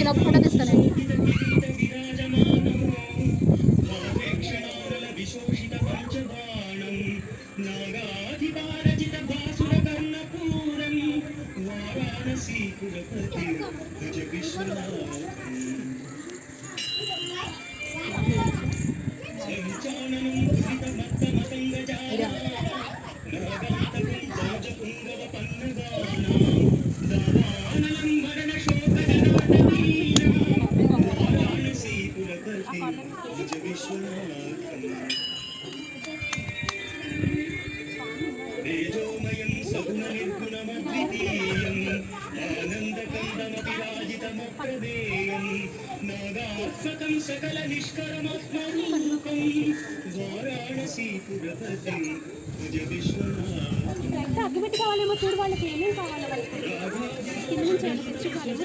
ఇలా చిన్న ఫోటో తీస్తాను అగ్గిపెట్టి కావాలేమో చూడు వాళ్ళకి ఏమేమి కావాలి వాళ్ళకి. కింద నుంచి ఏమైనా తెచ్చుకోవాలేమో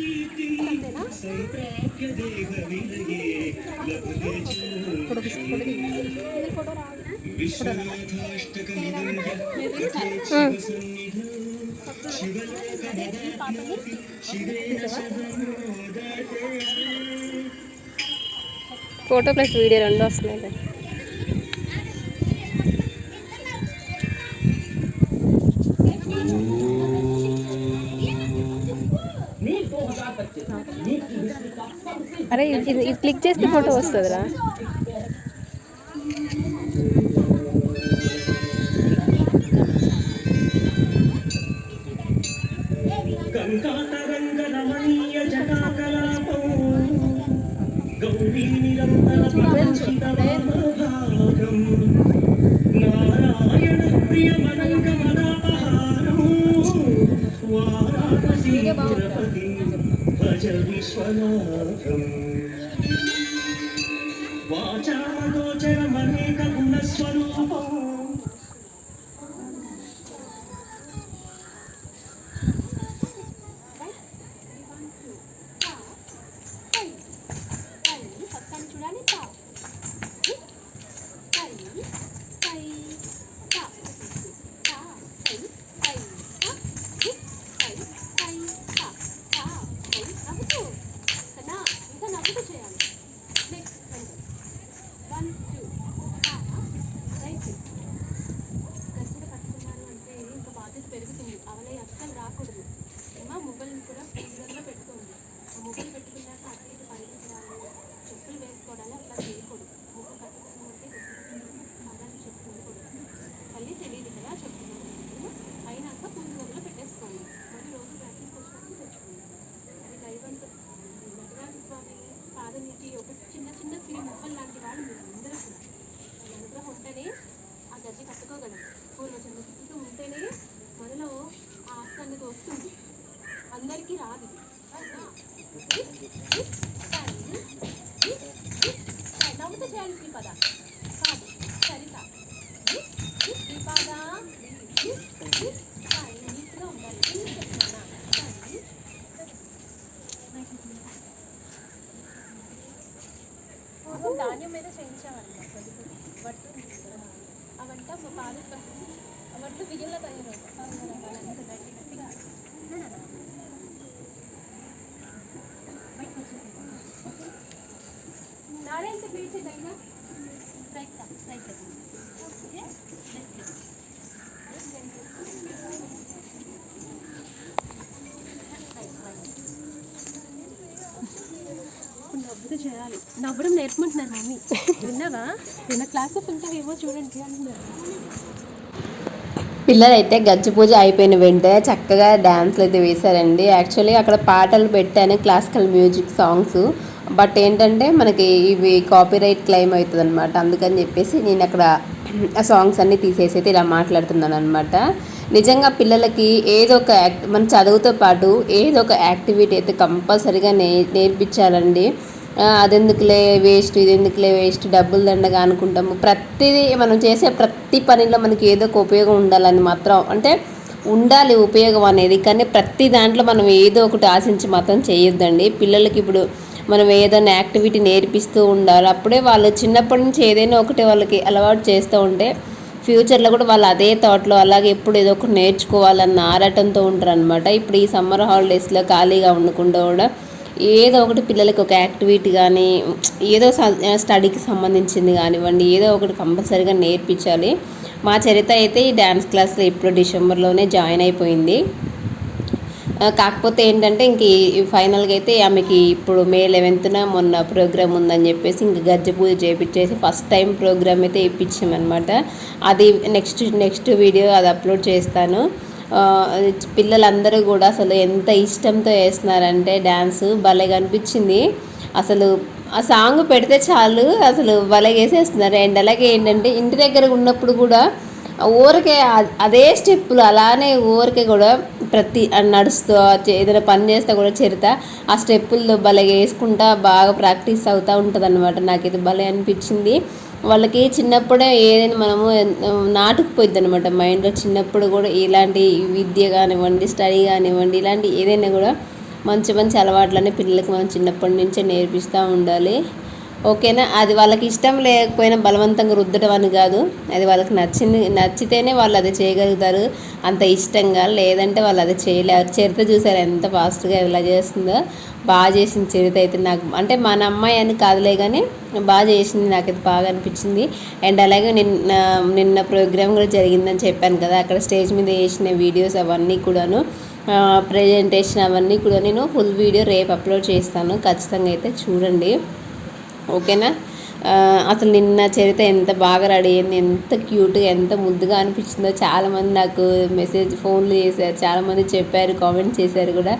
ఫోటో ప్లస్ వీడియో రెండు వస్తున్నాయి. ఇది క్లిక్ చేస్తే ఫోటో వస్తుందిరా. నవ్వుతో చేయాలి శ్రీపద కాదు సరిత శ్రీపద నీట్గా ఉండాలి ధాన్యం మీద చేయించామన్నమాట వడ్డు అవంట మా పాలు వడ్లు బియ్యంలో తయారవుతాయి దగ్గర. నవ్వుతూ చేయాలి. నవ్వడం నేర్పమంటున్నారు మమ్మీ. విన్నావా? నిన్న క్లాస్ ఉంటావేమో చూడండి అంటున్నారు. పిల్లలైతే గజ్జి పూజ అయిపోయిన వెంటనే చక్కగా డ్యాన్స్లు అయితే వేశారండి. యాక్చువల్లీ అక్కడ పాటలు పెట్టాను క్లాసికల్ మ్యూజిక్ సాంగ్స్ బట్ ఏంటంటే మనకి ఇవి కాపీరైట్ క్లెయిమ్ అవుతుంది అనమాట అందుకని చెప్పేసి నేను అక్కడ ఆ సాంగ్స్ అన్నీ తీసేసి అయితే ఇలా మాట్లాడుతున్నాను అనమాట నిజంగా పిల్లలకి ఏదో ఒక యాక్ట్ మన చదువుతో పాటు ఏదో ఒక యాక్టివిటీ అయితే కంపల్సరీగా నే నేర్పించాలండి. అదెందుకులే వేస్ట్ ఇది ఎందుకులే వేస్ట్ డబ్బులు దండగా అనుకుంటాము. ప్రతిదీ మనం చేసే ప్రతి పనిలో మనకి ఏదో ఒక ఉపయోగం ఉండాలని మాత్రం అంటే ఉండాలి ఉపయోగం అనేది కానీ ప్రతి దాంట్లో మనం ఏదో ఒకటి ఆశించి మాత్రం చేయొద్దండి. పిల్లలకి ఇప్పుడు మనం ఏదైనా యాక్టివిటీ నేర్పిస్తూ ఉండాలి. అప్పుడే వాళ్ళు చిన్నప్పటి నుంచి ఏదైనా ఒకటి వాళ్ళకి అలవాటు చేస్తూ ఉంటే ఫ్యూచర్లో కూడా వాళ్ళు అదే థాట్లో అలాగే ఎప్పుడు ఏదో ఒకటి నేర్చుకోవాలన్న ఆరాటంతో ఉంటారు అనమాట ఇప్పుడు ఈ సమ్మర్ హాలిడేస్లో ఖాళీగా ఉండకుండా కూడా ఏదో ఒకటి పిల్లలకి ఒక యాక్టివిటీ కానీ ఏదో స- స్టడీకి సంబంధించింది కానివ్వండి ఏదో ఒకటి కంపల్సరీగా నేర్పించాలి. మా చరిత అయితే ఈ డ్యాన్స్ క్లాస్లో ఇప్పుడు డిసెంబర్లోనే జాయిన్ అయిపోయింది. కాకపోతే ఏంటంటే ఇంక ఈ ఫైనల్గా అయితే ఆమెకి ఇప్పుడు మే లెవెన్త్న మొన్న ప్రోగ్రామ్ ఉందని చెప్పేసి ఇంక గజ్జ పూజ చేయించేసి ఫస్ట్ టైం ప్రోగ్రామ్ అయితే ఇప్పించామన్నమాట. అది నెక్స్ట్ నెక్స్ట్ వీడియో అది అప్లోడ్ చేస్తాను. పిల్లలందరూ కూడా అసలు ఎంత ఇష్టంతో వేస్తున్నారంటే డ్యాన్స్ భలేగా అనిపించింది అసలు ఆ సాంగ్ పెడితే చాలు అసలు భలే వేసేస్తున్నారు అండ్ అలాగే ఏంటంటే ఇంటి దగ్గర ఉన్నప్పుడు కూడా ఊరికే అదే స్టెప్పులు అలానే ఊరికే కూడా ప్రతి నడుస్తూ ఏదైనా పని చేస్తే కూడా చరిత ఆ స్టెప్పుల్లో భలే వేసుకుంటా బాగా ప్రాక్టీస్ అవుతూ ఉంటుంది అనమాట నాకు ఇది భలే అనిపించింది. వాళ్ళకి చిన్నప్పుడే ఏదైనా మనము నాటుకుపోయింది అనమాట మైండ్లో చిన్నప్పుడు కూడా ఇలాంటి విద్య కానివ్వండి స్టడీ కానివ్వండి ఇలాంటి ఏదైనా కూడా మంచి మంచి అలవాట్లనే పిల్లలకి మనం చిన్నప్పటి నుంచే నేర్పిస్తూ ఉండాలి. ఓకేనా? అది వాళ్ళకి ఇష్టం లేకపోయినా బలవంతంగా రుద్దడం అని కాదు. అది వాళ్ళకి నచ్చింది నచ్చితేనే వాళ్ళు అది చేయగలుగుతారు. అంత ఇష్టంగా లేదంటే వాళ్ళు అది చేయలేరు. చరిత్ర చూసారు ఎంత ఫాస్ట్గా ఎలా చేస్తుందో? బాగా చేసింది చరిత్ర అయితే నాకు. అంటే మన అమ్మాయి అని కాదులే కానీ బాగా చేసింది నాకైతే బాగా అనిపించింది. అండ్ అలాగే నిన్న నిన్న ప్రోగ్రామ్ కూడా జరిగిందని చెప్పాను కదా. అక్కడ స్టేజ్ మీద వేసిన వీడియోస్ అవన్నీ కూడాను ప్రజెంటేషన్ అవన్నీ కూడా నేను ఫుల్ వీడియో రేపు అప్లోడ్ చేస్తాను. ఖచ్చితంగా అయితే చూడండి. ఓకేనా? అసలు నిన్న చరిత ఎంత బాగా రెడీ అయింది ఎంత క్యూట్గా ఎంత ముద్దుగా అనిపించిందో చాలామంది నాకు మెసేజ్ ఫోన్లు చేశారు చాలామంది చెప్పారు కామెంట్ చేశారు కూడా.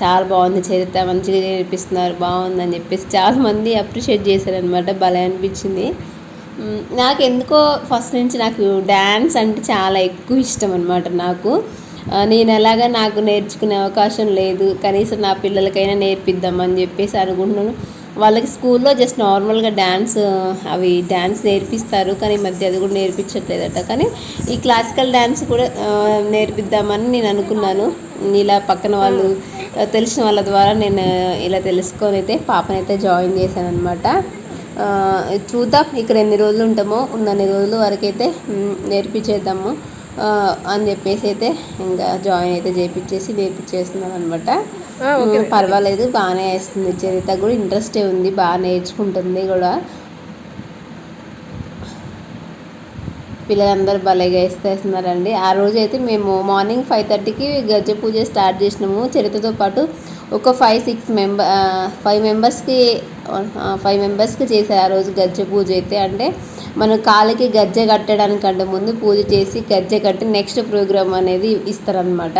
చాలా బాగుంది చరిత మంచిగా నేర్పిస్తున్నారు బాగుందని చెప్పేసి చాలామంది అప్రిషియేట్ చేశారనమాట భలే అనిపించింది. నాకు ఎందుకో ఫస్ట్ నుంచి నాకు డ్యాన్స్ అంటే చాలా ఎక్కువ ఇష్టం అనమాట నాకు నేను ఎలాగా నాకు నేర్చుకునే అవకాశం లేదు కనీసం నా పిల్లలకైనా నేర్పిద్దామని చెప్పేసి అనుకుంటున్నాను. వాళ్ళకి స్కూల్లో జస్ట్ నార్మల్గా డ్యాన్స్ అవి డ్యాన్స్ నేర్పిస్తారు. కానీ ఈ మధ్య అది కూడా నేర్పించట్లేదట. కానీ ఈ క్లాసికల్ డ్యాన్స్ కూడా నేర్పిద్దామని నేను అనుకున్నాను. ఇలా పక్కన వాళ్ళు తెలిసిన వాళ్ళ ద్వారా నేను ఇలా తెలుసుకొని అయితే పాపనైతే జాయిన్ చేశాను అనమాట చూద్దాం ఇక్కడ ఎన్ని రోజులు ఉంటామో ఉన్నన్ని రోజులు వరకైతే నేర్పించేద్దాము. అని చెప్పేసి అయితే ఇంకా జాయిన్ అయితే చేపించేసి నేర్పించేస్తున్నాను అనమాట పర్వాలేదు బాగానే వేస్తుంది. చరిత కూడా ఇంట్రెస్టే ఉంది బాగా నేర్చుకుంటుంది కూడా. పిల్లలందరూ భలేగా వేస్తేస్తున్నారండి ఆ రోజు అయితే మేము మార్నింగ్ ఫైవ్ థర్టీకి గజ పూజ స్టార్ట్ చేసినాము. చరిత్రతో పాటు ఒక ఫైవ్ సిక్స్ మెంబర్ ఫైవ్ మెంబర్స్కి ఫైవ్ మెంబర్స్కి చేశారు ఆ రోజు గజ్జ పూజ అయితే. అంటే మనం కాలికి గజ్జె కట్టడానికంటే ముందు పూజ చేసి గజ్జె కట్టి నెక్స్ట్ ప్రోగ్రామ్ అనేది ఇస్తారనమాట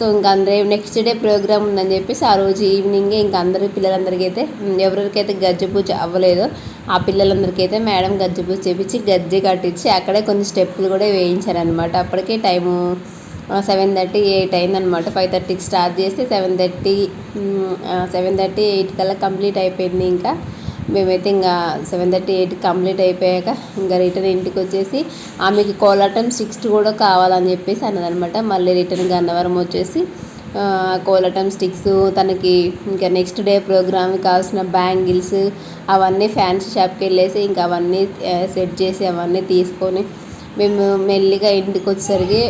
సో ఇంకా అందరూ నెక్స్ట్ డే ప్రోగ్రామ్ ఉందని చెప్పేసి ఆ రోజు ఈవినింగే ఇంకా అందరి పిల్లలందరికీ అయితే ఎవరికైతే గజ్జె పూజ అవ్వలేదో ఆ పిల్లలందరికీ అయితే మేడం గజ్జె పూజ చేపించి గజ్జె కట్టించి అక్కడే కొన్ని స్టెప్పులు కూడా వేయించారనమాట అప్పటికే టైము సెవెన్ థర్టీ ఎయిట్ అయిందనమాట ఫైవ్ థర్టీకి స్టార్ట్ చేస్తే seven thirty seven thirty eight కల్లా కంప్లీట్ అయిపోయింది ఇంకా. మేమైతే ఇంకా సెవెన్ థర్టీ ఎయిట్ కంప్లీట్ అయిపోయాక ఇంకా రిటర్న్ ఇంటికి వచ్చేసి ఆమెకి కోలాటం సిక్స్త్ కూడా కావాలని చెప్పేసి అన్నదనమాట. మళ్ళీ రిటర్న్ గన్నవరం వచ్చేసి కోలటం కోలాటం స్టిక్స్ తనకి ఇంకా నెక్స్ట్ డే ప్రోగ్రామ్కి కావాల్సిన బ్యాంగిల్స్ అవన్నీ ఫ్యాన్సీ షాప్కి వెళ్ళేసి ఇంకా అవన్నీ సెట్ చేసి అవన్నీ తీసుకొని మేము మెల్లిగా ఇంటికి వచ్చేసరికి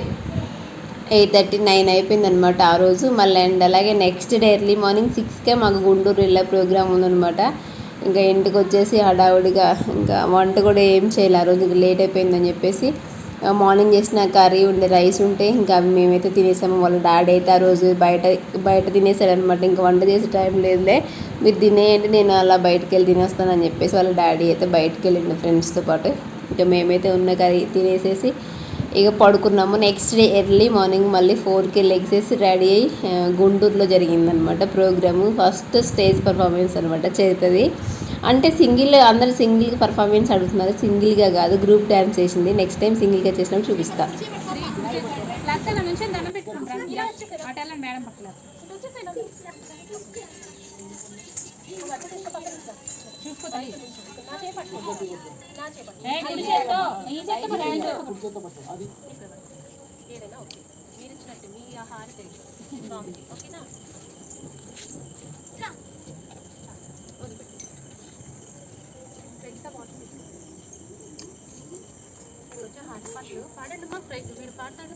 ఎయిట్ థర్టీ నైన్ అయిపోయింది అనమాట ఆ రోజు. మళ్ళీ అండ్ అలాగే నెక్స్ట్ డే ఎర్లీ మార్నింగ్ సిక్స్కే మాకు గుంటూరు వెళ్ళే ప్రోగ్రామ్ ఉందనమాట. ఇంకా ఇంటికి వచ్చేసి హడావుడిగా ఇంకా వంట కూడా ఏం చేయాలి ఆ రోజు లేట్ అయిపోయిందని చెప్పేసి మార్నింగ్ చేసిన కర్రీ ఉండే రైస్ ఉంటే ఇంకా అవి మేమైతే తినేసాము. వాళ్ళ డాడీ అయితే ఆ రోజు బయట బయట తినేసాడు అనమాట ఇంకా వంట చేసే టైం లేదులే. మీరు తినేయండి నేను అలా బయటకు వెళ్ళి తినేస్తానని చెప్పేసి వాళ్ళ డాడీ అయితే బయటకు వెళ్ళిండు ఫ్రెండ్స్తో పాటు. ఇంకా మేమైతే ఉన్న కర్రీ తినేసేసి ఇక పడుకున్నాము. నెక్స్ట్ డే ఎర్లీ మార్నింగ్ మళ్ళీ ఫోర్కి లెగ్సేసి రెడీ అయ్యి గుంటూరులో జరిగిందనమాట ప్రోగ్రాము. ఫస్ట్ స్టేజ్ పర్ఫార్మెన్స్ అనమాట చేతుంది. అంటే సింగిల్ అందరు సింగిల్ పర్ఫార్మెన్స్ అడుగుతున్నారు. సింగిల్గా కాదు గ్రూప్ డ్యాన్స్ చేసింది. నెక్స్ట్ టైం సింగిల్గా చేసినాం చూపిస్తా. చూసుకో ఈ చేత్తో పట్టు, ఈ చేత్తో పట్టు. పాడండి మా ఫ్రెండ్ మీరు పాడతాడు